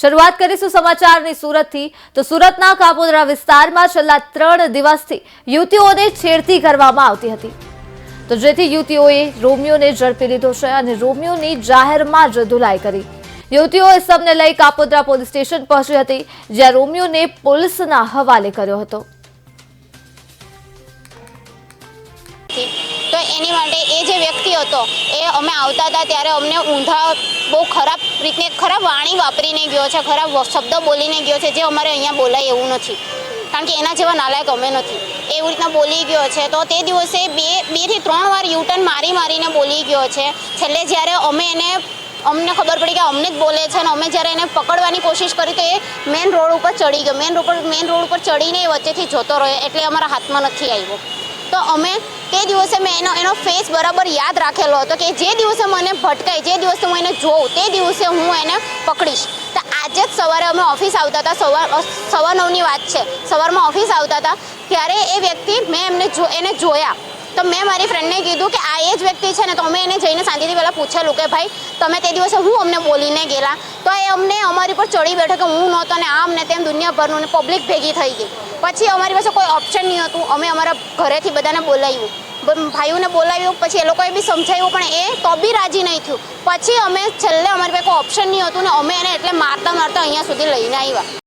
શરૂઆત કરીશું સમાચારની સુરતથી. તો સુરતના કાપોદરા વિસ્તારમાં છેલ્લા ત્રણ દિવસથી યુવતીઓને છેડતી કરવામાં આવતી હતી. તો જેથી યુવતીઓએ રોમિયોને ઝડપી લીધો છે અને રોમિયોની જાહેરમાં જ ધુલાઈ કરી. યુવતીઓ સમને લઈ કાપોદરા પોલીસ સ્ટેશન પહોંચી હતી, જ્યાં રોમિયોને પોલીસના હવાલે કર્યો હતી. એની માટે એ જે વ્યક્તિ હતો, એ અમે આવતા હતા ત્યારે અમને ઊંધા બહુ ખરાબ રીતને ખરાબ વાણી વાપરીને ગયો છે, ખરાબ શબ્દ બોલીને ગયો છે, જે અમારે અહીંયા બોલાય એવું નથી. કારણ કે એના જેવા નાલાયક અમે નથી. એવી રીતના બોલી ગયો છે. તો તે દિવસે બે બેથી ત્રણ વાર યુટર્ન મારી મારીને બોલી ગયો છે. છેલ્લે જ્યારે અમે એને, અમને ખબર પડી કે અમને જ બોલે છે અને અમે જ્યારે એને પકડવાની કોશિશ કરી તો એ મેન રોડ ઉપર ચડી ગયો. મેન રોડ ઉપર મેન રોડ ઉપર ચડીને એ વચ્ચેથી જતો રહ્યો. એટલે અમારા હાથમાં નથી આવ્યો. તો અમે તે દિવસે મેં એનો એનો ફેસ બરાબર યાદ રાખેલો હતો કે જે દિવસે મને ભટકાય જે દિવસે હું એને જોઉં, તે દિવસે હું એને પકડીશ. તો આજે જ સવારે અમે ઓફિસ આવતા હતા, સવાર સવા નવની વાત છે. સવારમાં ઓફિસ આવતા હતા, ત્યારે એ વ્યક્તિ મેં એમને જો, એને જોયા. તો મેં મારી ફ્રેન્ડને કીધું કે આ એ જ વ્યક્તિ છે ને, તો અમે એને જઈને શાંતિથી પહેલાં પૂછેલું કે ભાઈ, તમે તે દિવસે હું અમને બોલીને ગયેલા? તો એ અમને અમારી પર ચડી બેઠો કે હું નહોતો ને આમ ને તેમ દુનિયાભરનું ને પબ્લિક ભેગી થઈ ગઈ. પછી અમારી પાસે કોઈ ઓપ્શન નહીં હતું. અમે અમારા ઘરેથી બધાને બોલાવ્યું. ભાઈઓને બોલાવ્યું. પછી એ લોકોએ બી સમજાવ્યું પણ એ તો બી રાજી નહીં થયું. પછી અમે છેલ્લે અમારી પાસે કોઈ ઓપ્શન નહીં હતું ને અમે એને એટલે મારતા મારતા અહીંયા સુધી લઈને આવ્યા.